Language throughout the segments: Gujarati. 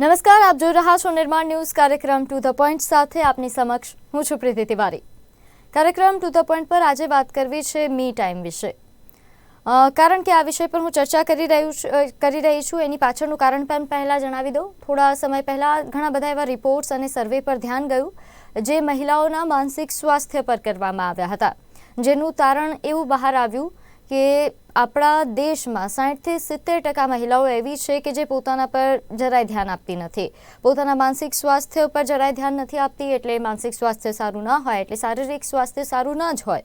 નમસ્કાર, આપ જોઈ રહ્યા છો નિર્માણ ન્યૂઝ કાર્યક્રમ ટુ ધ પોઈન્ટ સાથે આપની સમક્ષ હું છું પ્રીતિ તિવારી. કાર્યક્રમ ટુ ધ પોઈન્ટ પર આજે વાત કરવી છે મી ટાઈમ વિશે. કારણ કે આ વિષય પર હું ચર્ચા કરી રહ્યું છું કરી રહી છું, એની પાછળનું કારણ પણ પહેલાં જણાવી દઉં. થોડા સમય પહેલાં ઘણા બધા એવા રિપોર્ટ્સ અને સર્વે પર ધ્યાન ગયું, જે મહિલાઓના માનસિક સ્વાસ્થ્ય પર કરવામાં આવ્યા હતા, જેનું તારણ એવું બહાર આવ્યું કે આપણા દેશમાં સાઠથી સિત્તેર ટકા મહિલાઓ એવી છે કે જે પોતાના પર જરાય ધ્યાન આપતી નથી. પોતાના માનસિક સ્વાસ્થ્ય ઉપર જરાય ધ્યાન નથી આપતી એટલે માનસિક સ્વાસ્થ્ય સારું ન હોય એટલે શારીરિક સ્વાસ્થ્ય સારું ન જ હોય.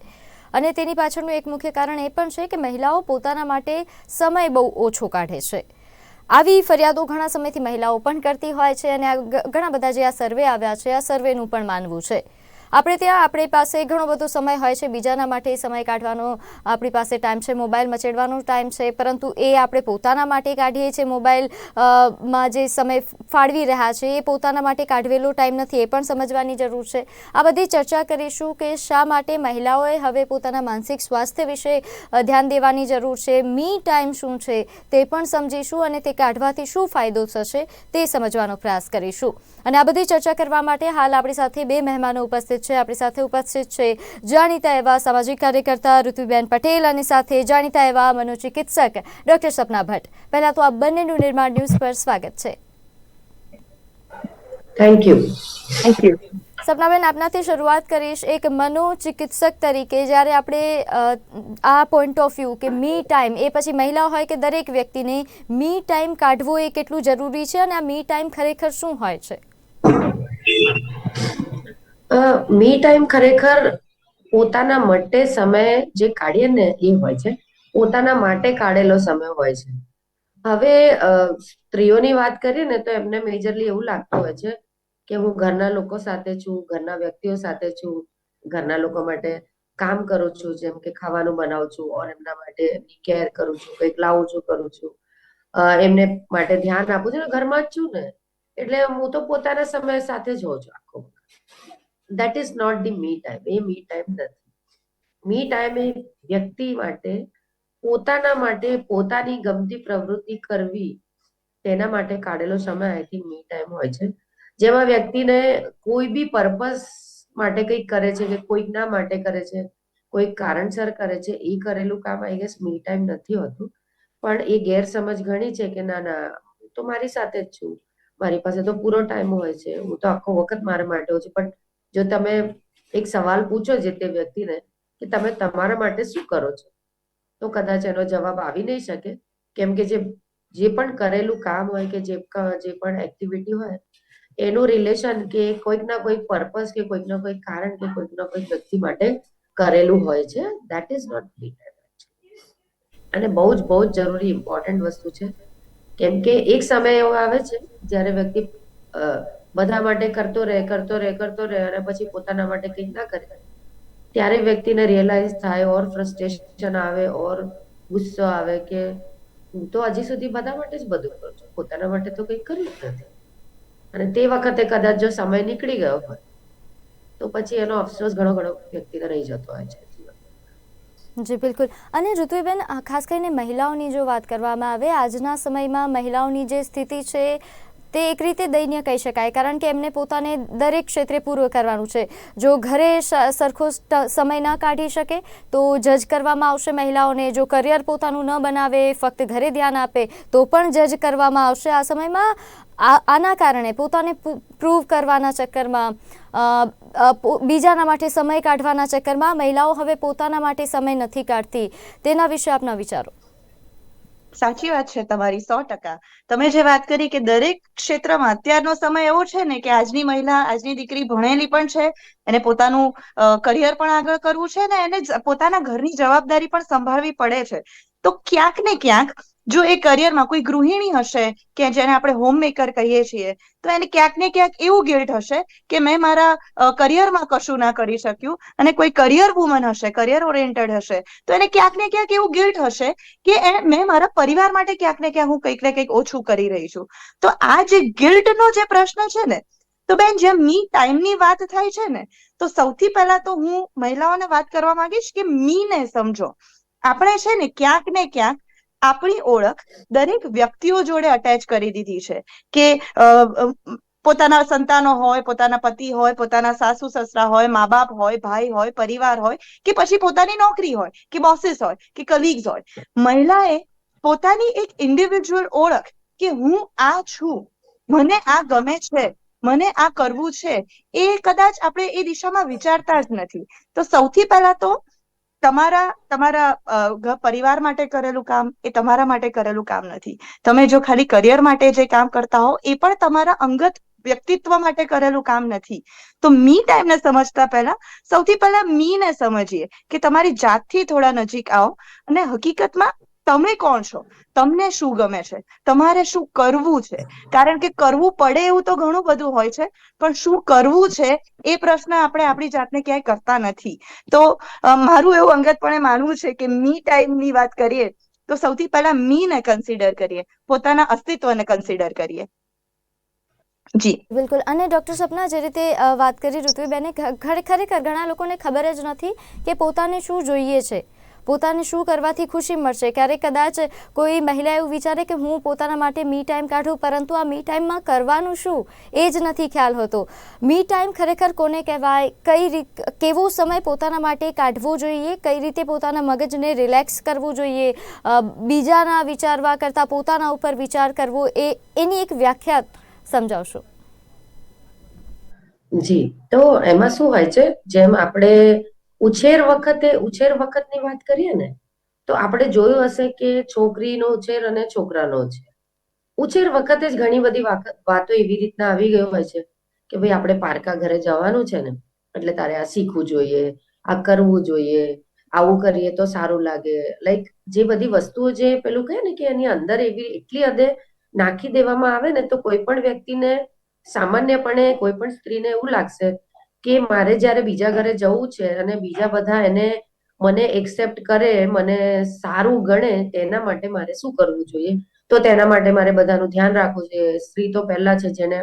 અને તેની પાછળનું એક મુખ્ય કારણ એ પણ છે કે મહિલાઓ પોતાના માટે સમય બહુ ઓછો કાઢે છે. આવી ફરિયાદો ઘણા સમયથી મહિલાઓ પણ કરતી હોય છે અને આ ઘણા બધા જે આ સર્વે આવ્યા છે, આ સર્વેનું પણ માનવું છે. આપણે ત્યાં આપણી પાસે ઘણો બધો સમય હોય છે. બીજાના માટે સમય કાઢવાનો આપણી પાસે ટાઈમ છે. મોબાઈલ મચેડવાનો ટાઈમ છે. પરંતુ એ આપણે પોતાના માટે કાઢીએ છીએ. મોબાઈલમાં જે સમય ફાળવી રહ્યા છે, એ પોતાના માટે કાઢવેલો ટાઈમ નથી. એ પણ સમજવાની જરૂર છે. આ બધી ચર્ચા કરીશું કે શા માટે મહિલાઓએ હવે પોતાના માનસિક સ્વાસ્થ્ય વિશે ધ્યાન દેવાની જરૂર છે. મી ટાઈમ શું છે તે પણ સમજીશું અને તે કાઢવાથી શું ફાયદો થશે તે સમજવાનો પ્રયાસ કરીશું. અને આ બધી ચર્ચા કરવા માટે હાલ આપણી સાથે બે મહેમાનો ઉપસ્થિત છે. આપણી સાથે ઉપસ્થિત છે જાણીતા એવા સામાજિક કાર્યકર્તા ઋતુબેન પટેલ અને સાથે જાણીતા એવા મનોચિકિત્સક ડોક્ટર સપના ભટ્ટ. પહેલા તો આ બંનેનું નિર્માણ ન્યૂઝ પર સ્વાગત છે. થેન્ક યુ થેન્ક યુ સપનાબેન આપનાથી શરૂઆત કરીશ એક મનોચિકિત્સક તરીકે. જ્યારે આપણે આ પોઈન્ટ ઓફ વ્યૂ કે મી ટાઈમ એ પછી મહિલા હોય કે દરેક વ્યક્તિને મી ટાઈમ કાઢવો એ કેટલું જરૂરી છે અને આ મી ટાઈમ ખરેખર શું હોય છે? મી ટાઈમ ખરેખર પોતાના માટે સમય જે કાઢીએ ને એ હોય છે, પોતાના માટે કાઢેલો સમય હોય છે. હવે સ્ત્રીઓની વાત કરીએ ને તો એમને મેજરલી એવું લાગતું હોય છે કે હું ઘરના લોકો સાથે છું, ઘરના વ્યક્તિઓ સાથે છું, ઘરના લોકો માટે કામ કરું છું, જેમ કે ખાવાનું બનાવું છું, ઓર એમના માટે એમની કેર કરું છું, કંઈક લાવું છું, કરું છું. એમને માટે ધ્યાન આપું છું. ઘરમાં જ છું ને, એટલે હું તો પોતાના સમય સાથે જ હોઉં છું આખો that is not the me time A me time નથી. મી ટાઈમ એ વ્યક્તિ માટે, પોતાના માટે પોતાની ગમતી પ્રવૃત્તિ કરવી, તેના માટે કાઢેલો સમય આઈ થિંક મી ટાઈમ હોય છે. જેમાં વ્યક્તિને કોઈ બી પર્પઝ માટે કંઈક કરે છે કે કોઈકના માટે કરે છે, કોઈક કારણસર કરે છે, એ કરેલું કામ આઈ ગેસ મી ટાઈમ નથી હોતું. પણ એ ગેરસમજ ઘણી છે કે ના ના તો મારી સાથે જ છું. મારી પાસે તો પૂરો ટાઈમ હોય છે. હું તો આખો વખત મારા માટે હોઉં છું. પણ જો તમે એક સવાલ પૂછો જે તે વ્યક્તિને કે તમે તમારા માટે શું કરો છો? તો કદાચ એનો જવાબ આવી નહીં શકે. કેમ કે જે જે પણ કરેલું કામ હોય કે જે જે પણ એક્ટિવિટી હોય, એનું રિલેશન કે કોઈક ના કોઈક પર્પસ કે કોઈક ના કોઈક કારણ કે કોઈક ના કોઈક વ્યક્તિ માટે કરેલું હોય છે દેટ ઇઝ નોટ અને બહુ જ બહુ જ જરૂરી ઇમ્પોર્ટન્ટ વસ્તુ છે. કેમ કે એક સમય એવો આવે છે, જ્યારે વ્યક્તિ બધા માટે કરતો રહે કરતો રહે કરતો રહે અને પછી પોતાના માટે કંઈક ના કરે. ત્યારે વ્યક્તિને રિયલાઇઝ થાય ઓર ફ્રસ્ટ્રેશન આવે ઓર ગુસ્સો આવે કે હું તો હજી સુધી બધા માટે જ બધું કરું છું. પોતાના માટે તો કંઈક કર્યું જ નથી. અને તે વખતે કદાચ જો સમય નીકળી ગયો હોય, તો પછી એનો અફસોસ ઘણો ઘણો વ્યક્તિને રહી જતો હોય છે. જી, બિલકુલ. અને ઋતુબેન ખાસ કરીને મહિલાઓની જો વાત કરવામાં આવે, આજના સમયમાં મહિલાઓની જે સ્થિતિ છે તે એક રીતે દયનીય કહી શકાય, કારણ કે એમને પોતાને દરેક ક્ષેત્રે પૂર્વ કરવાનું છે. જો ઘરે સરખો સમય ન કાઢી શકે, તો જજ કરવામાં આવશે મહિલાઓને. જો કરિયર પોતાનું ન બનાવે, ફક્ત ઘરે ધ્યાન આપે, તો પણ જજ કરવામાં આવશે. આ સમયમાં આના કારણે પોતાને પ્રૂવ કરવાના ચક્કરમાં બીજાના માટે સમય કાઢવાના ચક્કરમાં મહિલાઓ હવે પોતાના માટે સમય નથી કાઢતી. તેના વિશે આપના વિચારો. સાચી વાત છે તમારી, સો ટકા. તમે જે વાત કરી કે દરેક ક્ષેત્રમાં અત્યારનો સમય એવો છે ને કે આજની મહિલા, આજની દીકરી ભણેલી પણ છે, એને પોતાનું કરિયર પણ આગળ કરવું છે ને એને પોતાના ઘરની જવાબદારી પણ સંભાળવી પડે છે. તો ક્યાંક ને ક્યાંક જો એ કરિયરમાં કોઈ ગૃહિણી હશે કે જેને આપણે હોમમેકર કહીએ છીએ, તો એને ક્યાંક ને ક્યાંક એવું ગિલ્ટ હશે કે મેં મારા કરિયરમાં કશું ના કરી શક્યું અને કોઈ કરિયર વુમન હશે કરિયર ઓરિએન્ટેડ હશે, તો એને ક્યાંક ને ક્યાંક એવું ગિલ્ટ હશે કે મેં મારા પરિવાર માટે ક્યાંક ને ક્યાંક હું કંઈક ને કંઈક ઓછું કરી રહી છું. તો આ જે ગિલ્ટનો જે પ્રશ્ન છે ને, તો બેન જેમ મી ટાઈમની વાત થાય છે ને, તો સૌથી પહેલા તો હું મહિલાઓને વાત કરવા માંગીશ કે મીને સમજો. આપણે છે ને ક્યાંક ને ક્યાંક આપણી ઓળખ દરેક વ્યક્તિઓ જોડે અટેચ કરી દીધી છે કે પોતાના સંતાનો હોય, પોતાના પતિ હોય, પોતાના સાસુ, સસરા હોય મા બાપ હોય, ભાઈ હોય, પરિવાર હોય કે પછી પોતાની નોકરી હોય, કે બોસીસ હોય, કે કલીગ્સ હોય. મહિલાએ પોતાની એક ઇન્ડિવિજ્યુઅલ ઓળખ કે હું આ છું, મને આ ગમે છે, મને આ કરવું છે, એ કદાચ આપણે એ દિશામાં વિચારતા જ નથી. તો સૌથી પહેલા તો તમારા તમારા પરિવાર માટે કરેલું કામ એ તમારા માટે કરેલું કામ નથી. તમે જો ખાલી કરિયર માટે જે કામ કરતા હો, એ પણ તમારા અંગત વ્યક્તિત્વ માટે કરેલું કામ નથી. તો મી ટાઈમને સમજતા પહેલા, સૌથી પહેલા મી ને સમજીએ કે તમારી જાતથી થોડા નજીક આવો અને હકીકતમાં તમે કોણ છો? તમને શું ગમે છે? તમારે શું કરવું છે? કારણ કે કરવું પડે એવું તો ઘણું બધું હોય છે, પણ શું કરવું છે એ પ્રશ્ન આપણે આપણી જાતને ક્યાંય કરતા નથી. તો મારું એવું અંગતપણે માનવું છે કે મી ટાઈમની વાત કરીએ, તો સૌથી પહેલા મી ને કન્સિડર કરીએ, પોતાના અસ્તિત્વને કન્સિડર કરીએ. જી. બિલકુલ. અને ડૉક્ટર સપના જે રીતે વાત કરી ઋતુબેને ખરેખર ઘણા લોકોને ખબર જ નથી કે પોતાને શું જોઈએ છે. પોતાને શું કરવાથી ખુશી મળશે? ક્યારેક કદાચ કોઈ મહિલા એવું વિચારે કે હું પોતાના માટે મી ટાઈમ કાઢું, પરંતુ આ મી ટાઈમમાં કરવાનું શું? એ જ નથી ખ્યાલ હોતો. મી ટાઈમ ખરેખર કોને કહેવાય? કઈ કેવો સમય પોતાના માટે કાઢવો જોઈએ? કઈ રીતે પોતાના મગજને રિલેક્સ કરવું જોઈએ? બીજાના વિચારવા કરતાં પોતાના ઉપર વિચાર કરવો? એ, એની એક વ્યાખ્યા સમજાવશો. જી. તો એમાં શું હોય છે? જેમ આપણે ઉછેર વખતે, ઉછેર વખતની વાત કરીએ ને, તો આપણે જોયું હશે કે છોકરીનો ઉછેર અને છોકરાનો ઉછેર. ઉછેર વખતે જ ઘણી બધી વાતો એવી રીતના આવી ગઈ હોય છે કે ભાઈ આપણે પારકા ઘરે જવાનું છે ને, એટલે તારે આ શીખવું જોઈએ, આ કરવું જોઈએ, આવું કરીએ તો સારું લાગે. લાઈક જે બધી વસ્તુઓ જે પેલું કહે ને કે એની અંદર એવી એટલી હદે નાખી દેવામાં આવે ને, તો કોઈ પણ વ્યક્તિને સામાન્યપણે કોઈ પણ સ્ત્રીને એવું લાગશે કે મારે જ્યારે બીજા ઘરે જવું છે અને બીજા બધા એને મને એક્સેપ્ટ કરે, મને સારું ગણે, તેના માટે મારે શું કરવું જોઈએ? તો તેના માટે મારે બધાનું ધ્યાન રાખવું જોઈએ. સ્ત્રી તો પહેલા છે જેને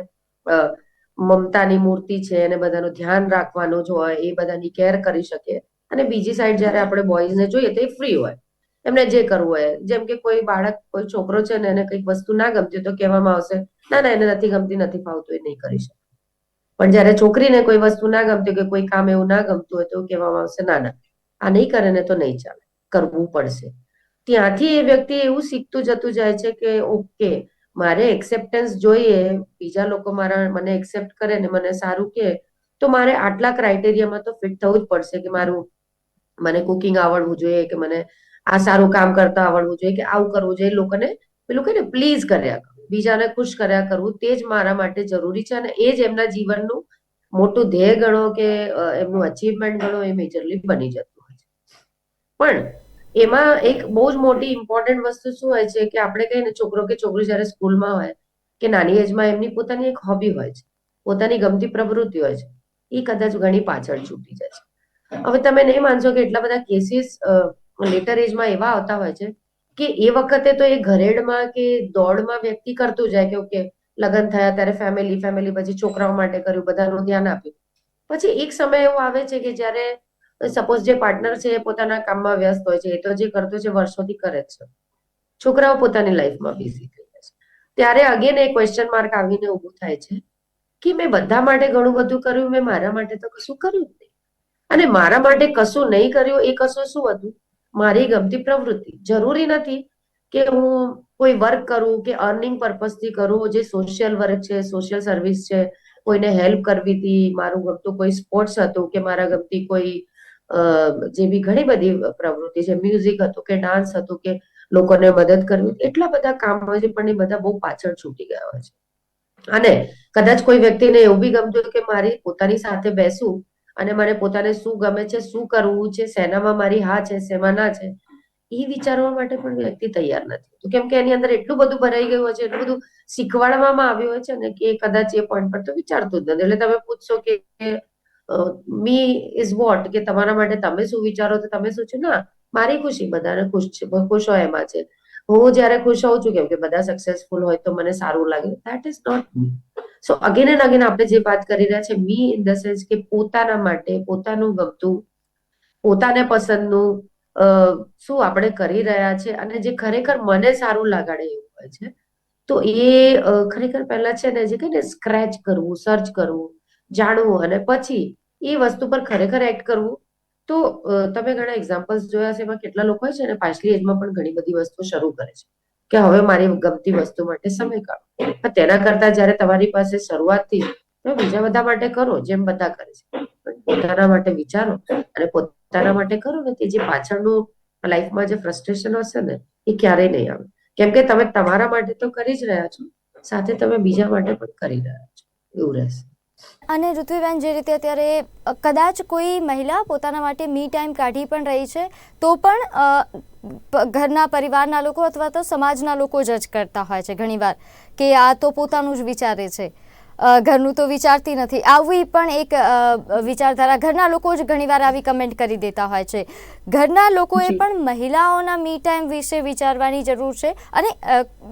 મમતાની મૂર્તિ છે એને બધાનું ધ્યાન રાખવાનું જ હોય, એ બધાની કેર કરી શકે. અને બીજી સાઈડ જ્યારે આપણે બોયઝને જોઈએ તો એ ફ્રી હોય. એમને જે કરવું હોય. જેમ કે કોઈ બાળક, કોઈ છોકરો છે ને એને કંઈક વસ્તુ ના ગમતી તો કહેવામાં આવશે, ના ના, એને નથી ગમતી, નથી ફાવતું, એ નહીં કરી શકે. પણ જ્યારે છોકરીને કોઈ વસ્તુ ના ગમતી કે કોઈ કામ એવું ના ગમતું હોય તો કહેવામાં આવશે, ના ના, આ નહીં કરે ને તો નહીં ચાલે, કરવું પડશે. ત્યાંથી એ વ્યક્તિ એવું શીખતું જતું જાય છે કે, ઓકે, મારે એક્સેપ્ટન્સ જોઈએ, બીજા લોકો મારા મને એક્સેપ્ટ કરે ને મને સારું કે, તો મારે આટલા ક્રાઇટેરિયામાં તો ફિટ થવું જ પડશે કે મારું, મને કુકિંગ આવડવું જોઈએ, કે મને આ સારું કામ કરતા આવડવું જોઈએ, કે આવું કરવું જોઈએ. લોકોને પેલું કહે ને પ્લીઝ કર્યા કરવું બીજાને ખુશ કર્યા કરવું તે જ મારા માટે જરૂરી છે અને એ જ એમના જીવનનું મોટું ધ્યેય ગણો કે એમનું અચીવમેન્ટ ગણો એ મેજરલી બની જતું હોય છે. પણ એમાં એક બહુ જ મોટી ઇમ્પોર્ટન્ટ વસ્તુ શું હોય છે કે આપણે કહીએ ને છોકરો કે છોકરી જ્યારે સ્કૂલમાં હોય કે નાની એજમાં એમની પોતાની એક હોબી હોય છે, પોતાની ગમતી પ્રવૃત્તિ હોય છે, એ કદાચ ઘણી પાછળ છૂટી જાય છે. હવે તમે નહીં માનશો કે એટલા બધા કેસીસ લેટર એજમાં એવા આવતા હોય છે કે એ વખતે તો એ ઘરેડમાં કે દોડમાં વ્યક્તિ કરતું જાય કે ઓકે, લગ્ન થયા ત્યારે ફેમિલી ફેમિલી પછી છોકરાઓ માટે કર્યું, બધાનું ધ્યાન આપ્યું. પછી એક સમય એવો આવે છે કે જ્યારે સપોઝ જે પાર્ટનર છે એ પોતાના કામમાં વ્યસ્ત હોય છે, એ તો જે કરતો છે વર્ષોથી કરે છે. છોકરાઓ પોતાની લાઈફમાં બિઝી થઈ જાય છે. ત્યારે અગેન એ ક્વેશ્ચન માર્ક આવીને ઊભું થાય છે કે મેં બધા માટે ઘણું બધું કર્યું, મેં મારા માટે તો કશું કર્યું જ નહીં. અને મારા માટે કશું નહીં કર્યું, એ કશું શું હતું? મારી ગમતી પ્રવૃત્તિ. જરૂરી નથી કે હું કોઈ વર્ક કરું, કે અર્નિંગ પર્પઝથી કરું, જે સોશિયલ વર્ક છે સોશિયલ સર્વિસ છે, કોઈને હેલ્પ કરવી હતી, મારું ગમતું કોઈ સ્પોર્ટ્સ હતું, કે મારા ગમતી કોઈ જે બી ઘણી બધી પ્રવૃત્તિ છે. મ્યુઝિક હતું કે ડાન્સ હતું કે લોકોને મદદ કરવી એટલા બધા કામ હોય છે, પણ એ બધા બહુ પાછળ છૂટી ગયા હોય છે. અને કદાચ કોઈ વ્યક્તિને એવું બી ગમતું કે મારી પોતાની સાથે બેસું અને મને પોતાને શું ગમે છે, શું કરવું છે શેનામાં મારી હા છે, સેમાં ના છે, એ વિચારવા માટે પણ વ્યક્તિ તૈયાર નથી. તો કેમ કે એની અંદર એટલું બધું ભરાઈ ગયું છે, એટલું બધું શીખવાડવામાં આવ્યું હોય છે ને કે કદાચ એ પોઈન્ટ પર તો વિચારતું જ નથી. એટલે તમે પૂછશો કે મી ઇઝ વોટ કે તમારા માટે તમે શું વિચારો તો તમે શું છો? ના, મારી ખુશી બધાને ખુશ છે, ખુશ હોય એમાં છે. હું જ્યારે ખુશ હોઉં છું કેમ કે બધા સક્સેસફુલ હોય તો મને સારું લાગે. That is not me so again and again આપણે જે વાત કરી રહ્યા છે મી ઇન ધ સેન્સ કે પોતાના માટે, પોતાનું ગમતું, પોતાને પસંદનું શું આપણે કરી રહ્યા છે અને જે ખરેખર મને સારું લગાડે એવું હોય છે, તો એ ખરેખર પહેલા છે ને, જે કઈ ને સ્ક્રેચ કરવું સર્ચ કરવું, જાણવું અને પછી એ વસ્તુ પર ખરેખર એક્ટ કરવું. તો તમે ઘણા એક્ઝામ્પલ્સ જોયા છે એમાં કેટલા લોકો હોય છે ને પાછલી એજમાં પણ ઘણી બધી વસ્તુ શરૂ કરે છે. કે હવે મારી ગમતી વસ્તુ માટે સમય કાઢો. પણ તેના કરતા જ્યારે તમારી પાસે શરૂઆતથી તમે બીજા બધા માટે કરો, જેમ બધા કરે છે. પોતાના માટે વિચારો અને પોતાના માટે કરો ને તે જે પાછળનું લાઈફમાં જે ફ્રસ્ટ્રેશન હશે ને, એ ક્યારેય નહીં આવે. કેમ કે તમે તમારા માટે તો કરી જ રહ્યા છો, સાથે તમે બીજા માટે પણ કરી રહ્યા છો. એવું રહેશે. અને ઋત્વિબેન, જે રીતે અત્યારે કદાચ કોઈ મહિલા પોતાના માટે મી ટાઈમ કાઢી પણ રહી છે, તો પણ ઘરના પરિવારના લોકો અથવા તો સમાજના લોકો જજ કરતા હોય છે ઘણીવાર કે આ તો પોતાનું જ વિચારે છે. ઘરનું તો વિચારતી નથી. આવી પણ એક વિચારધારા ઘરના લોકો જ ઘણીવાર આવી કમેન્ટ કરી દેતા હોય છે. ઘરના લોકોએ પણ મહિલાઓના મી ટાઈમ વિશે વિચારવાની જરૂર છે અને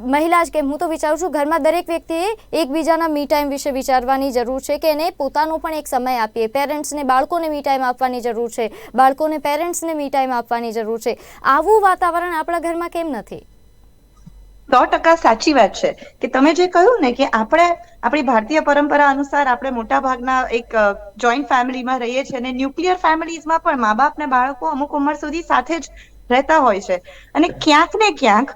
મહિલા જ કેમ હું તો વિચારું છું ઘરમાં દરેક વ્યક્તિએ એકબીજાના મી ટાઈમ વિશે વિચારવાની જરૂર છે કે એને પોતાનો પણ એક સમય આપીએ. પેરેન્ટ્સને બાળકોને મી ટાઈમ આપવાની જરૂર છે. બાળકોને પેરેન્ટ્સને મી ટાઈમ આપવાની જરૂર છે. આવું વાતાવરણ આપણા ઘરમાં કેમ નથી? સો ટકા સાચી વાત છે કે તમે જે કહ્યું ને કે આપણે, આપણી ભારતીય પરંપરા અનુસાર આપણે મોટા ભાગના એક જોઈન્ટ ફેમિલીમાં રહીએ છીએ અને ન્યુક્લિયર ફેમિલીઝમાં પણ મા બાપ ને બાળકો અમુક ઉંમર સુધી સાથે જ રહેતા હોય છે. અને ક્યાંક ને ક્યાંક,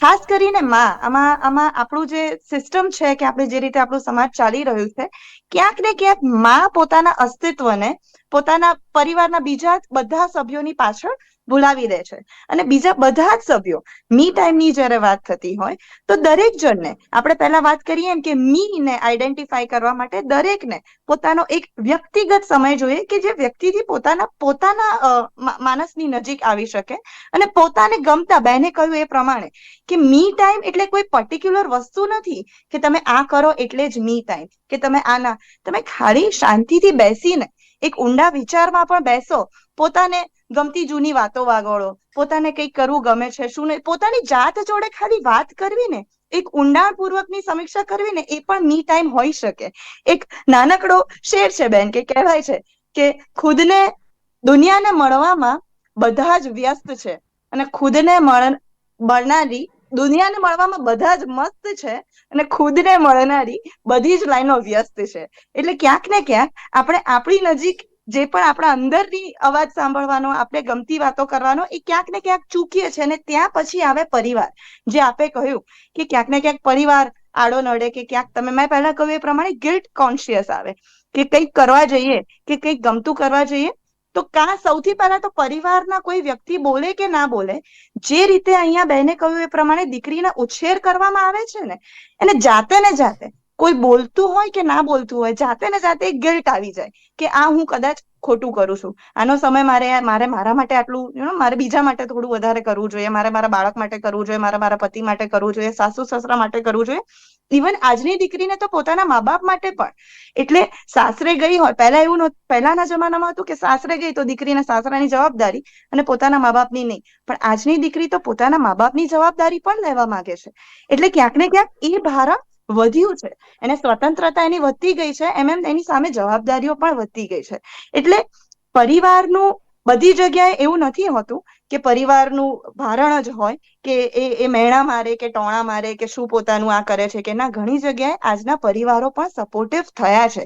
ખાસ કરીને માં, આમાં આમાં આપણું જે સિસ્ટમ છે કે આપણે જે રીતે આપણું સમાજ ચાલી રહ્યું છે, ક્યાંક ને ક્યાંકમાં પોતાના અસ્તિત્વને પોતાના પરિવારના બીજા બધા સભ્યોની પાછળ ભૂલાવી દે છે. અને બીજા બધા જ સભ્યો મી ટાઈમની જ્યારે વાત થતી હોય, તો દરેક જણને આપણે પહેલા વાત કરીએ એમ કે મી ને આઈડેન્ટિફાય કરવા માટે દરેકને પોતાનો એક વ્યક્તિગત સમય જોઈએ કે જે વ્યક્તિથી પોતાના પોતાના માણસની નજીક આવી શકે. અને પોતાને ગમતા બેને કહ્યું એ પ્રમાણે કે મી ટાઈમ એટલે કોઈ પર્ટિક્યુલર વસ્તુ નથી કે તમે આ કરો એટલે જ મી ટાઈમ. કે તમે આ ના તમે ખાલી શાંતિથી બેસીને એક ઊંડા વિચારમાં પણ બેસો. પોતાને ગમતી જૂની વાતો વાગોળો. પોતાને કંઈક કરવું ગમે છે, શું નહીં. પોતાની જાત જોડે ખાલી વાત કરવી ને એક ઊંડાણપૂર્વકની સમીક્ષા કરવી ને એ પણ મી ટાઈમ હોઈ શકે. એક નાનકડો શેર છે બેન કે કહેવાય છે કે ખુદને દુનિયાને મળવામાં બધા જ વ્યસ્ત છે. અને ખુદને મળ મળનારી દુનિયાને મળવામાં બધા જ મસ્ત છે અને ખુદને મળનારી બધી જ લાઈનો વ્યસ્ત છે. એટલે ક્યાંક ને ક્યાંક આપણે આપણી નજીક જે પણ આપણા અંદરની અવાજ સાંભળવાનો, આપણે ગમતી વાતો કરવાનો, એ ક્યાંક ને ક્યાંક ચૂકીએ છીએ અને ત્યાં પછી આવે પરિવાર. જે આપે કહ્યું કે ક્યાંક ને ક્યાંક પરિવાર આડો નડે કે ક્યાંક તમે, મેં પહેલા કહ્યું એ પ્રમાણે ગિલ્ટ કોન્શિયસ આવે. કે કંઈક કરવા જઈએ, કે કંઈક ગમતું કરવા જઈએ તો કા સૌથી પહેલા તો પરિવારના કોઈ વ્યક્તિ બોલે કે ના બોલે, જે રીતે અહીંયા બેને કહ્યું એ પ્રમાણે દીકરીને ઉછેર કરવામાં આવે છે ને, એને જાતે ને જાતે કોઈ બોલતું હોય કે ના બોલતું હોય, જાતે ને જાતે એક ગિલ્ટ આવી જાય કે આ હું કદાચ ખોટું કરું છું. આનો સમય મારે મારે મારા માટે આટલું યુ નો મારે બીજા માટે થોડું વધારે કરવું જોઈએ. મારે મારા બાળક માટે કરવું જોઈએ, મારે, મારા પતિ માટે કરવું જોઈએ, સાસુ, સસરા માટે કરવું જોઈએ. ઇવન આજની દીકરીને તો પોતાના મા બાપ માટે પણ. એટલે સાસરે ગઈ હોય, પહેલા એવું પહેલાના જમાનામાં હતું કે સાસરે ગઈ તો દીકરીને સાસરાની જવાબદારી અને પોતાના મા બાપની નહીં. પણ આજની દીકરી તો પોતાના મા બાપની જવાબદારી પણ લેવા માંગે છે. એટલે ક્યાંક ને ક્યાંક એ ભારણ વધ્યું છે. એને સ્વતંત્રતા એની વધતી ગઈ છે, એમ એમ એની સામે જવાબદારીઓ પણ વધતી ગઈ છે. એટલે પરિવારનું બધી જગ્યાએ એવું નથી હોતું કે પરિવારનું ભારણ જ હોય કે એ એ મેણા મારે કે ટોણા મારે કે શું પોતાનું આ કરે છે કે ના, ઘણી જગ્યાએ આજના પરિવારો પણ સપોર્ટિવ થયા છે.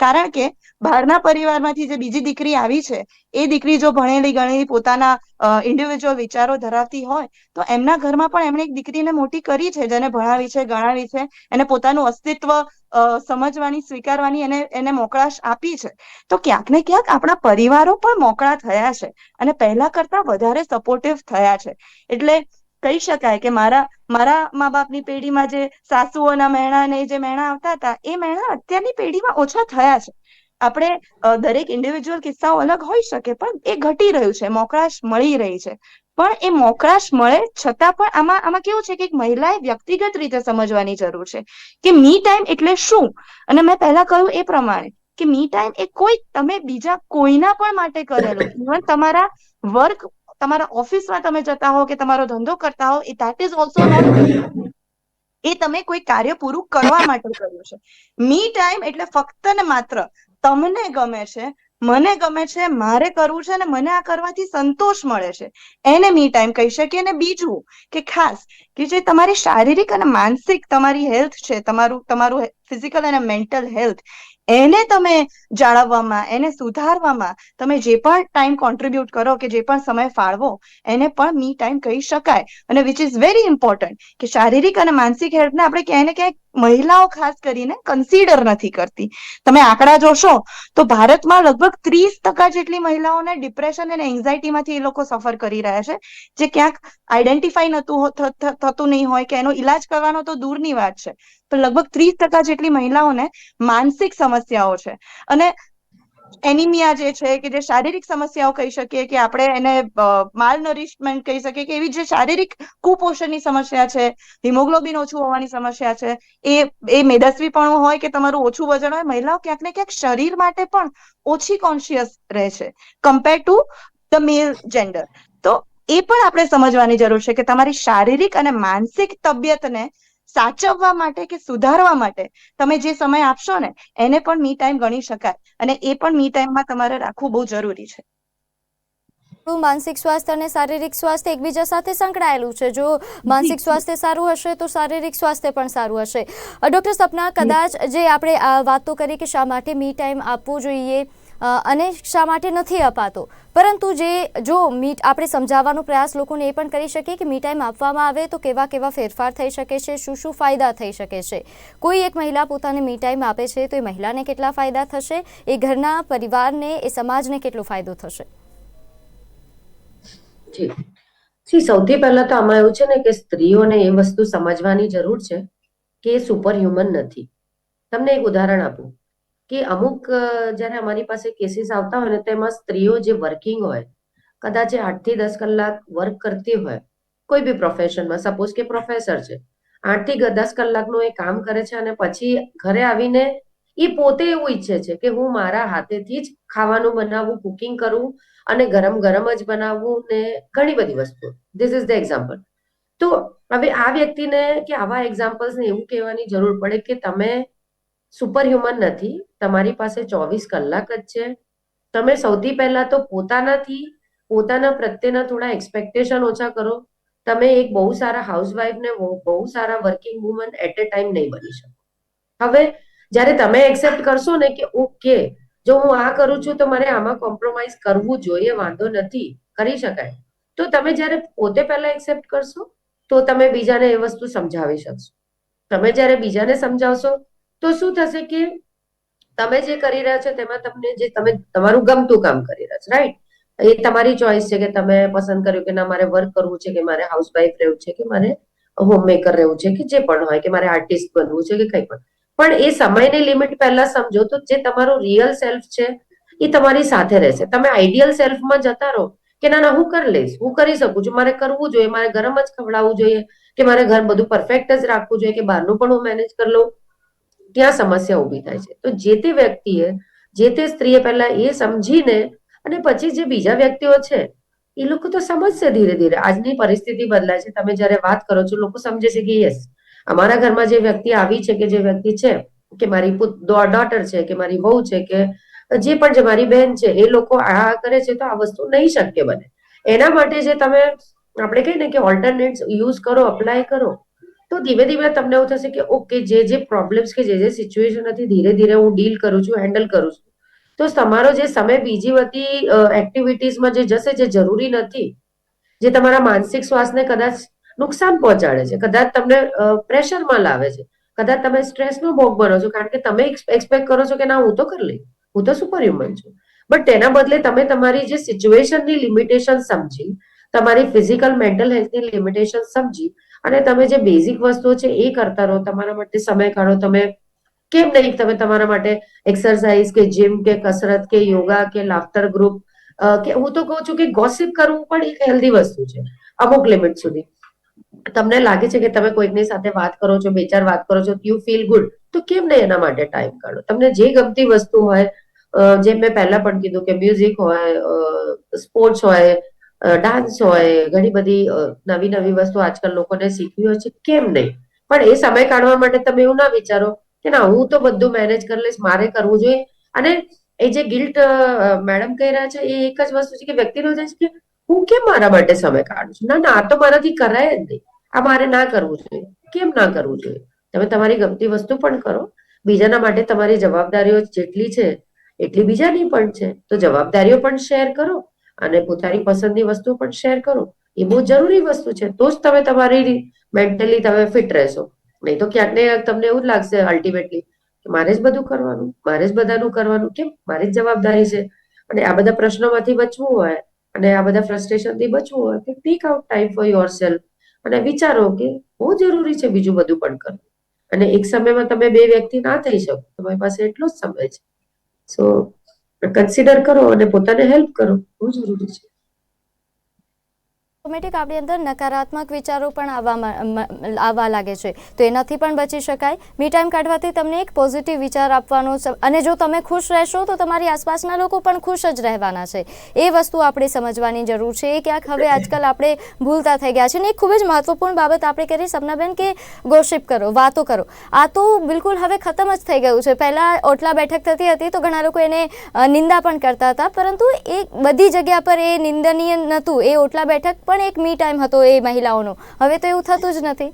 કારણ કે બહારના પરિવારમાંથી જે બીજી દીકરી આવી છે, એ દીકરી જો ભણેલી, ગણેલી પોતાના ઇન્ડિવિજ્યુઅલ વિચારો ધરાવતી હોય, તો એમના ઘરમાં પણ એમણે એક દીકરીને મોટી કરી છે, જેને ભણાવી છે, ગણાવી છે, એને પોતાનું અસ્તિત્વ સમજવાની, સ્વીકારવાની એને એને મોકળાશ આપી છે. તો ક્યાંક ને ક્યાંક આપણા પરિવારો પણ મોકળા થયા છે અને પહેલા કરતા વધારે સપોર્ટિવ થયા છે. એટલે કહી શકાય કે મારા મારા મા બાપની પેઢીમાં જે સાસુઓના મહેણા ને જે મહેણા આવતા હતા, એ મહેણા અત્યારની પેઢીમાં ઓછા થયા છે. આપણે દરેક ઇન્ડિવિજ્યુઅલ કિસ્સાઓ અલગ હોઈ શકે, પણ એ ઘટી રહ્યું છે, મોકળાશ મળી રહી છે. પણ એ મોકળાશ મળે છતાં પણ આમાં આમાં કેવું છે કે એક મહિલાએ વ્યક્તિગત રીતે સમજવાની જરૂર છે કે મી ટાઈમ એટલે શું? અને મેં પહેલા કહ્યું એ પ્રમાણે કે મી ટાઈમ એ કોઈ, તમે બીજા કોઈના પણ માટે કરેલો ઇવન તમારા વર્ક તમારા ઓફિસમાં તમે જતા હો કે તમારો ધંધો કરતા હો એ ધેટ ઇઝ ઓલ્સો એ તમે કોઈ કાર્ય પૂરું કરવા માટે કર્યું છે. મી ટાઈમ એટલે ફક્ત ને માત્ર તમને ગમે છે, મને ગમે છે, મારે કરવું છે અને મને આ કરવાથી સંતોષ મળે છે. એને મી ટાઈમ કહી શકીએ અને બીજું કે ખાસ કે જે તમારી શારીરિક અને માનસિક તમારી હેલ્થ છે, તમારું તમારું ફિઝિકલ અને મેન્ટલ હેલ્થ એને તમે જાળવવામાં, એને સુધારવામાં, તમે જે પણ ટાઈમ કોન્ટ્રીબ્યુટ કરો કે જે પણ સમય ફાળવો, એને પણ મી ટાઈમ કહી શકાય. અને વિચ ઇઝ વેરી ઇમ્પોર્ટન્ટ કે શારીરિક અને માનસિક હેલ્થને આપણે ક્યાંય ને ક્યાંક મહિલાઓ ખાસ કરીને કન્સિડર નથી કરતી. તમે આંકડા જોશો તો ભારતમાં લગભગ ત્રીસ ટકા જેટલી મહિલાઓને ડિપ્રેશન અને એન્ઝાયટીમાંથી એ લોકો સફર કરી રહ્યા છે. જે ક્યાંક આઈડેન્ટિફાઈ નતું થતું નહીં હોય કે એનો ઈલાજ કરવાનો તો દૂરની વાત છે. પણ લગભગ ત્રીસ ટકા જેટલી મહિલાઓને માનસિક સમસ્યાઓ છે. અને એનિમિયા જે છે કે જે શારીરિક સમસ્યાઓ કહી શકીએ કે આપણે એને માલ નરિશમેન્ટ કહી શકીએ કે એવી જે શારીરિક કુપોષણની સમસ્યા છે, હિમોગ્લોબિન ઓછું હોવાની સમસ્યા છે, એ એ મેદસ્વીપણું હોય કે તમારું ઓછું વજન હોય, મહિલાઓ ક્યાંક ને ક્યાંક શરીર માટે પણ ઓછી કોન્શિયસ રહે છે compare to the male gender તો એ પણ આપણે સમજવાની જરૂર છે કે તમારી શારીરિક અને માનસિક તબિયતને સાચવવા માટે કે સુધારવા માટે તમે જે સમય આપશો ને એને પણ મી ટાઈમ ગણી શકાય. અને એ પણ મી ટાઈમમાં તમારે રાખવું બહુ જરૂરી છે. માનસિક સ્વાસ્થ્ય અને શારીરિક સ્વાસ્થ્ય એકબીજા સાથે સંકળાયેલું છે? જો માનસિક સ્વાસ્થ્ય સારું હશે તો શારીરિક સ્વાસ્થ્ય પણ સારું હશે. ડૉક્ટર સપના કદાચ જે આપણે આ વાતો કરી કે શા માટે મી ટાઈમ આપવું જોઈએ અને શા માટે નથી અપાતો? પરંતુ જે, જો મીટ, આપણે સમજાવવાનો પ્રયાસ લોકોને એ પણ કરી શકીએ કે મી ટાઈમ આપવામાં આવે તો કેવા કેવા ફેરફાર થઈ શકે છે, શું શું ફાયદા થઈ શકે છે? કોઈ એક મહિલા પોતાને મી ટાઈમ આપે છે તો એ મહિલાને કેટલા ફાયદા થશે? એ ઘરના પરિવારને, એ સમાજને કેટલો ફાયદો થશે? જી. સૌથી પહેલા તો આમાં એવું છે ને કે સ્ત્રીઓને એ વસ્તુ સમજવાની જરૂર છે કે એ સુપર હ્યુમન નથી. તમને એક ઉદાહરણ આપું. કે અમુક જ્યારે અમારી પાસે કેસીસ આવતા હોય ને તેમાં સ્ત્રીઓ જે વર્કિંગ હોય, કદાચ એ આઠથી દસ કલાક વર્ક કરતી હોય, કોઈ બી પ્રોફેશનમાં સપોઝ કે પ્રોફેસર છે, આઠથી દસ કલાકનું એ કામ કરે છે અને પછી ઘરે આવીને એ પોતે એવું ઈચ્છે છે કે હું મારા હાથેથી જ ખાવાનું બનાવવું કુકિંગ કરું અને ગરમ ગરમ જ બનાવવું ને ઘણી બધી વસ્તુઓ. ધીસ ઇઝ ધ એક્ઝામ્પલ તો હવે આ વ્યક્તિને કે આવા એક્ઝામ્પલ્સને એવું કહેવાની જરૂર પડે કે તમે સુપર હ્યુમન નથી. તમારી પાસે ચોવીસ કલાક જ છે. તમે સૌથી પહેલા તો પોતાનાથી, પોતાના પ્રત્યેના થોડા એક્સપેક્ટેશન ઓછા કરો. તમે એક બહુ સારા હાઉસવાઈફ ને બહુ સારા working woman at a time નહીં બની શકો. હવે, જ્યારે તમે એક્સેપ્ટ કરશો ને કે ઓકે, જો હું આ કરું છું તો મારે આમાં કોમ્પ્રોમાઇઝ કરવું જોઈએ, વાંધો નથી, કરી શકાય. તો તમે જ્યારે પોતે પહેલા એક્સેપ્ટ કરશો, તો તમે બીજાને એ વસ્તુ સમજાવી શકશો. તમે જ્યારે બીજાને સમજાવશો તો શું થશે કે તમે જે કરી રહ્યા છો તેમાં તમને જે તમે, તમારું ગમતું કામ કરી રહ્યા છો રાઈટ એ તમારી ચોઈસ છે કે તમે પસંદ કર્યું કે ના, મારે વર્ક કરવું છે કે મારે હાઉસવાઈફ રહેવું છે કે મારે હોમમેકર રહેવું છે કે જે પણ હોય, કે મારે આર્ટિસ્ટ બનવું છે કે કંઈ પણ. પણ એ સમયની લિમિટ પહેલા સમજો તો જે તમારો રિયલ સેલ્ફ છે એ તમારી સાથે રહેશે. તમે આઈડિયલ સેલ્ફમાં જતા રહો કે ના ના, હું કરી લઈશ, હું કરી શકું છું, મારે કરવું જોઈએ, મારે ગરમ જ ખવડાવવું જોઈએ, કે મારે ઘર બધું પરફેક્ટ જ રાખવું જોઈએ, કે બહારનું પણ હું મેનેજ કરી લઉં. ત્યાં સમસ્યા ઊભી થાય છે. તો જે તે વ્યક્તિએ, જે તે સ્ત્રીએ પહેલા એ સમજીને અને પછી જે બીજા વ્યક્તિઓ છે, એ લોકો તો સમજશે ધીરે ધીરે. આજની પરિસ્થિતિ બદલાય છે. તમે જ્યારે વાત કરો છો, લોકો સમજે છે કે યસ અમારા ઘરમાં જે વ્યક્તિ આવી છે કે જે વ્યક્તિ છે, કે મારી ડોટર છે, કે મારી વહુ છે, કે જે પણ જે મારી બહેન છે, એ લોકો આ કરે છે તો આ વસ્તુ નહીં શક્ય બને. એના માટે જે તમે, આપણે કહીએ ને કે ઓલ્ટરનેટ યુઝ કરો અપ્લાય કરો. તો ધીમે ધીમે તમને એવું થશે કે ઓકે જે જે પ્રોબ્લેમ્સ કે જે જે સિચ્યુએશન હતી, ધીરે ધીરે હું ડીલ કરું છું હેન્ડલ કરું છું. તો તમારો જે સમય બીજી બધી એક્ટિવિટીઝમાં જે જશે, જે જરૂરી નથી, જે તમારા માનસિક સ્વાસ્થ્યને કદાચ નુકસાન પહોંચાડે છે, કદાચ તમને પ્રેશરમાં લાવે છે, કદાચ તમે સ્ટ્રેસનો ભોગ બનો છો, કારણ કે તમે એક્સપેક્ટ કરો છો કે, ના, હું તો કરી લઈ હું તો સુપર હ્યુમન છું. બટ તેના બદલે તમે તમારી જે સિચ્યુએશનની લિમિટેશન સમજી, તમારી ફિઝિકલ મેન્ટલ હેલ્થની લિમિટેશન સમજી અને તમે જે બેઝિક વસ્તુઓ છે એ કરતા રહો, તમારા માટે સમય કાઢો, તમે કેમ નહીં, તમે તમારા માટે એક્સરસાઇઝ કે જીમ કે કસરત કે યોગા કે લાફ્ટર ગ્રુપ કે હું તો કહું છું કે ગોસિપ કરવું પણ એક હેલ્ધી વસ્તુ છે, અમુક લિમિટ સુધી. તમને લાગે છે કે તમે કોઈકની સાથે વાત કરો છો, બે ચાર વાત કરો છો યુ ફીલ ગુડ તો કેમ નહીં એના માટે ટાઈમ કાઢો? તમને જે ગમતી વસ્તુ હોય જેમ મેં પહેલા પણ કીધું કે મ્યુઝિક હોય સ્પોર્ટ્સ હોય ડાન્સ હોય, ઘણી બધી નવી નવી વસ્તુ આજકાલ લોકોને શીખવી હોય છે, કેમ નહીં? પણ એ સમય કાઢવા માટે તમે એવું ના વિચારો કે ના, હું તો બધું મેનેજ કરી લઈશ, મારે કરવું જોઈએ. અને એ જે ગિલ્ટ મેડમ કહી રહ્યા છે, એ એક જ વસ્તુ છે કે વ્યક્તિનો જે છે કે હું કેમ મારા માટે સમય કાઢું છું? ના ના, આ તો મારાથી કરાય જ નહીં. આ મારે ના કરવું જોઈએ. કેમ ના કરવું જોઈએ? તમે તમારી ગમતી વસ્તુ પણ કરો. બીજાના માટે તમારી જવાબદારીઓ જેટલી છે, એટલી બીજાની પણ છે. તો જવાબદારીઓ પણ શેર કરો. અને પોતાની પસંદની વસ્તુ પણ શેર કરો. એ બહુ જરૂરી વસ્તુ છે. તો જ તમે તમારી મેન્ટલી તમે ફિટ રહેશો. નહીં તો ક્યાંક તમને એવું જ લાગશે અલ્ટિમેટલી મારે જ બધું કરવાનું, મારે જ બધાનું કરવાનું. કેમ? મારી જ જવાબદારી છે. અને આ બધા પ્રશ્નોમાંથી બચવું હોય અને આ બધા ફ્રસ્ટ્રેશનથી બચવું હોય તો take out time for yourself અને વિચારો કે બહુ જરૂરી છે બીજું બધું પણ કરવું. અને એક સમયમાં તમે બે વ્યક્તિ ના થઈ શકો. તમારી પાસે એટલો જ સમય છે. સો કન્સિડર કરો અને પોતાને હેલ્પ કરો. બહુ જરૂરી છે. ઓટોમેટિક આપણી અંદર નકારાત્મક વિચારો પણ આવવા આવવા લાગે છે. તો એનાથી પણ બચી શકાય. મી ટાઈમ કાઢવાથી તમને એક પોઝિટિવ વિચાર આપવાનો અને જો તમે ખુશ રહેશો, તો તમારી આસપાસના લોકો પણ ખુશ જ રહેવાના છે. એ વસ્તુ આપણે સમજવાની જરૂર છે. એ ક્યાંક હવે આજકાલ આપણે ભૂલતા થઈ ગયા છે. અને એક ખૂબ જ મહત્વપૂર્ણ બાબત આપણે કરી સપનાબેન કે ગોશિપ કરો, વાતો કરો. આ તો બિલકુલ હવે ખતમ જ થઈ ગયું છે. પહેલાં ઓટલા બેઠક થતી હતી તો ઘણા લોકો એને નિંદા પણ કરતા હતા. પરંતુ એ બધી જગ્યા પર એ નિંદનીય નહોતું. એ ઓટલા બેઠક પણ એક મી ટાઈમ હતો એ મહિલાઓનો. હવે તો એવું થતું જ નથી.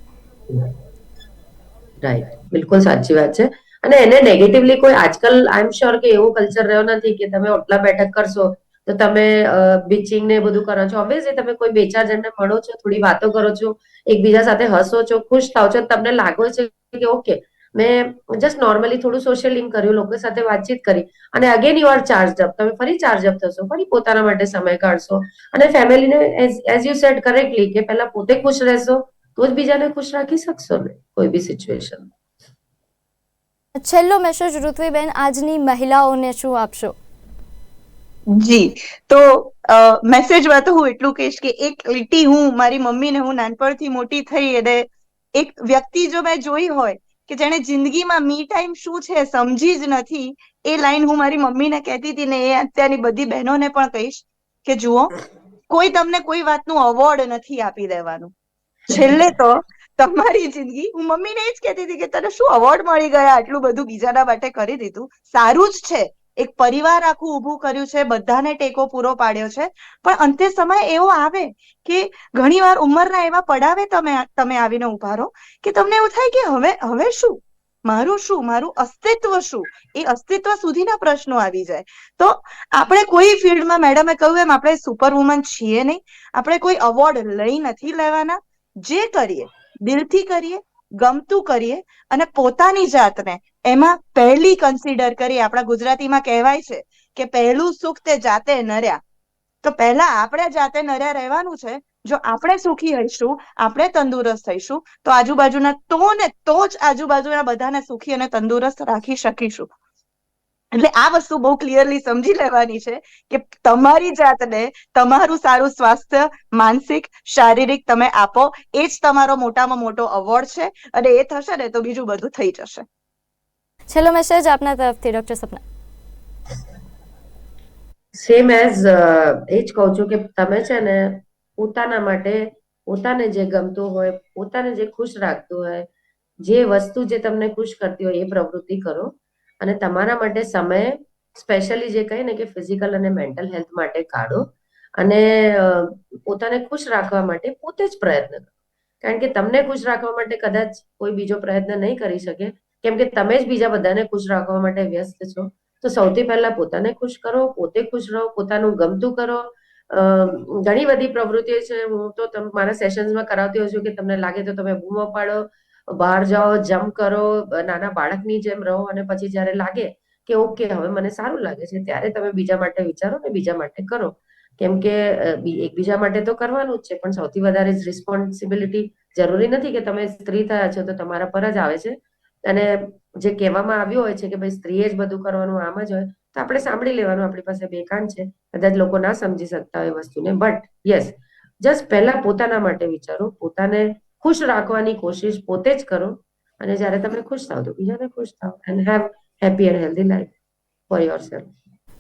રાઈટ બિલકુલ સાચી વાત છે. અને એને નેગેટિવલી કોઈ આજકાલ આઈ એમ શ્યોર કે એવો કલ્ચર રહ્યો નથી કે તમે ઓટલા બેઠક કરશો, તો તમે બીચિંગ ને બધું કરો છો. ઓબ્વિયસલી તમે કોઈ બે ચાર જણને મળો છો, થોડી વાતો કરો છો, એકબીજા સાથે હસો છો, ખુશ થાવ છો, તમને લાગે છે કે ઓકે મેં જસ્ટ નોર્મલી થોડું સોશિયલ લિંક કર્યું લોકો સાથે વાતચીત કરી. અને again you are charge up તમે ફરી ચાર્જ અપ થશો ફરી પોતાના માટે સમય કાઢશો. અને ફેમિલીને એઝ યુ સેટ કરેક્ટલી કે પહેલા પોતે ખુશ રહેશો તો જ બીજાને ખુશ રાખી શકશો ને કોઈ બી સિચ્યુએશન છેલ્લો મેસેજ ઋત્વીબેન આજની મહિલાઓને શું આપશો? જી તો મેસેજમાં તો હું એટલું કહીશ કે એક લીટી હું મારી મમ્મીને હું નાનપણથી મોટી થઈ અને એક વ્યક્તિ જો મેં જોઈ હોય કે જેણે જિંદગીમાં મી ટાઈમ શું છે સમજી જ નથી, એ લાઈન હું મારી મમ્મીને કહેતી હતી ને એ અત્યારની બધી બહેનોને પણ કહીશ કે જુઓ, કોઈ તમને કોઈ વાતનું અવોર્ડ નથી આપી દેવાનું. છેલ્લે તો તમારી જિંદગી, હું મમ્મીને એ જ કહેતી હતી કે તને શું અવોર્ડ મળી ગયા, આટલું બધું બીજાના માટે કરી દીધું, સારું જ છે. એક પરિવાર આખું ઊભું કર્યું છે, બધાને ટેકો પૂરો પાડ્યો છે. પણ અંતે સમય એવો આવે કે ઘણીવાર ઉંમરના એવા પડાવે તમે તમે આવીને ઊભા રહો કે તમને એવું થાય કે હવે હવે શું? મારું શું? મારું અસ્તિત્વ શું? એ અસ્તિત્વ સુધીના પ્રશ્નો આવી જાય. તો આપણે કોઈ ફિલ્ડમાં, મેડમે કહ્યું એમ, આપણે સુપર વુમન છીએ નહીં. આપણે કોઈ અવોર્ડ લઈ નથી લેવાના. જે કરીએ, દિલથી કરીએ ગમતું કરીએ અને પોતાની જાતને એમાં પહેલી કન્સિડર કરી આપણા ગુજરાતીમાં કહેવાય છે કે પહેલું સુખ તે જાતે નર્યા. તો પહેલા આપણે જાતે નર્યા રહેવાનું છે. જો આપણે સુખી હઈશું, આપણે તંદુરસ્ત થઈશું તો આજુબાજુના તો ને તો જ આજુબાજુના બધાને સુખી અને તંદુરસ્ત રાખી શકીશું. એટલે આ વસ્તુ બહુ ક્લિયરલી સમજી લેવાની છે કે તમારી જાતને તમારું સારું સ્વાસ્થ્ય માનસિક શારીરિક તમે આપો એ જ તમારો મોટામાં મોટો અવોર્ડ છે અને એ થશે ને તો બીજું બધું થઈ જશે. છેલ્લો મેસેજ આપના તરફથી ડોક્ટર સપના. સેમ એઝ એ જ કહું છું કે તમે છે ને પોતાના માટે પોતાને જે ગમતું હોય પોતાને જે ખુશ રાખતું હોય જે વસ્તુ જે તમને ખુશ કરતી હોય એ પ્રવૃત્તિ કરો. અને તમારા માટે સમય સ્પેશિયલી જે કહે ને કે ફિઝિકલ અને મેન્ટલ હેલ્થ માટે કાઢો અને પોતાને ખુશ રાખવા માટે પોતે જ પ્રયત્ન કરો. કારણ કે તમને ખુશ રાખવા માટે કદાચ કોઈ બીજો પ્રયત્ન નહીં કરી શકે. કેમ કે તમે જ બીજા બધાને ખુશ રાખવા માટે વ્યસ્ત છો. તો સૌથી પહેલા પોતાને ખુશ કરો, પોતે ખુશ રહો, પોતાનું ગમતું કરો. ઘણી બધી પ્રવૃત્તિઓ છે. હું તો મારા સેશન્સમાં કરાવતી હોઉં છું કે તમને લાગે તો તમે બૂમો પાડો બહાર જાઓ જમ્પ કરો, નાના બાળકની જેમ રહો અને પછી જ્યારે લાગે કે ઓકે, હવે મને સારું લાગે છે, ત્યારે તમે બીજા માટે વિચારો ને બીજા માટે કરો. કેમ કે એકબીજા માટે તો કરવાનું જ છે, પણ સૌથી વધારે રિસ્પોન્સિબિલિટી જરૂરી નથી કે તમે સ્ત્રી થયા છો તો તમારા પર જ આવે છે. અને જે કહેવામાં આવ્યું હોય છે કે ભાઈ સ્ત્રીએ જ બધું કરવાનું, આમ જ હોય, તો આપણે સાંભળી લેવાનું, આપણી પાસે બે કાન છે, કદાચ લોકો ના સમજી શકતા હોય વસ્તુને બટ યસ જસ્ટ પહેલા પોતાના માટે વિચારો, પોતાને ખુશ રાખવાની કોશિશ પોતે જ કરો અને જ્યારે તમે ખુશ થાવ તો બીજાને ખુશ થાવ and have happy and healthy life for yourself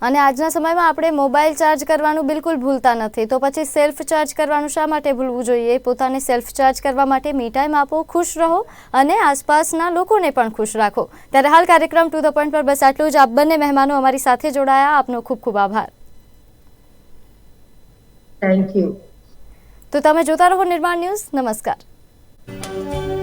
અને આજના સમયમાં આપણે મોબાઈલ ચાર્જ કરવાનું બિલકુલ ભૂલતા નથી. તો પછી સેલ્ફ ચાર્જ કરવાનું શા માટે ભૂલવું જોઈએ? પોતાને સેલ્ફ ચાર્જ કરવા માટે મી ટાઈમ આપો ખુશ રહો અને આસપાસના લોકોને પણ ખુશ રાખો. ત્યારે હાલ કાર્યક્રમ ટુ ધ પોઈન્ટ પર બસ આટલું જ. આપ બંને મહેમાનો અમારી સાથે જોડાયા. આપનો ખૂબ ખૂબ આભાર. થેન્ક યુ તો તમે જોતા રહો નિર્માણ ન્યૂઝ. નમસ્કાર. Música